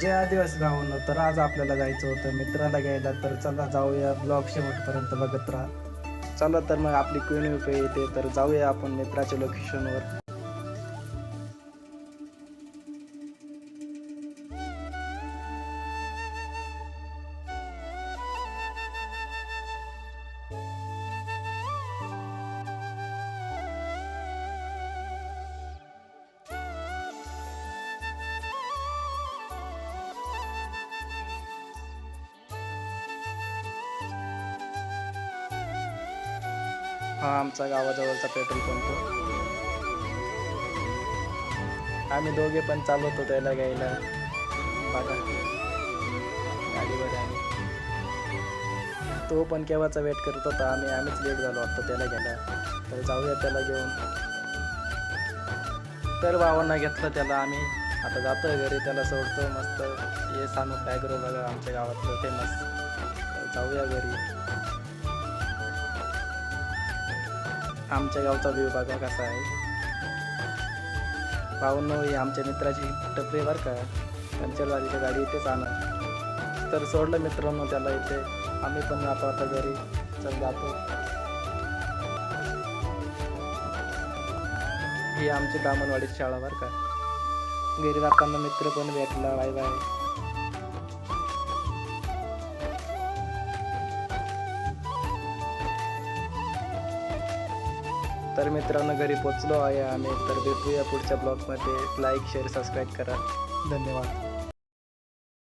जय आदिवासी भावांनो तर आज आपल्याला जायचं होतं मित्राला घ्यायला तर चला जाऊया ब्लॉग शेवटपर्यंत बघत राहा. चला तर मग आपली क्वीन येते तर जाऊया आपण मित्राच्या लोकेशनवर हा आमचा गावाजवळचा पेट्रोल पंप. आम्ही दोघे पण चालवतो त्याला घ्यायला. बघा. गाडीवर आम्ही तो पण केव्हाचा वेट करत होता आम्ही आम्हीच लेट झालो वाटतो त्याला घ्यायला. तर जाऊया त्याला घेऊन. तर भावांना घेतलं त्याला आम्ही. आता जातोय घरी त्याला सोडतो मस्त. हे सांगू काय करू बघा आमच्या गावातलं फेमस जाऊया घरी. आमच्या गावचा व्ह्यू बघा कसा आहे? भाऊनो ही आमच्या मित्राची टपरी बरं का. पंचरवालीच्या गाडी इथेच आणा. तर सोडलं मित्रांनो त्याला इथे. आम्ही पण आता आता घरी. चल जातो. ही आमची ब्राह्मणवाडीची शाळा बरं का. घरी जाताना मित्र पण भेटला? Bye bye. तर मित्रांनो घरी पोचलो आहे आम्ही. तर भेटूया पुढच्या ब्लॉगमध्ये. लाईक शेअर सबस्क्राईब करा. धन्यवाद.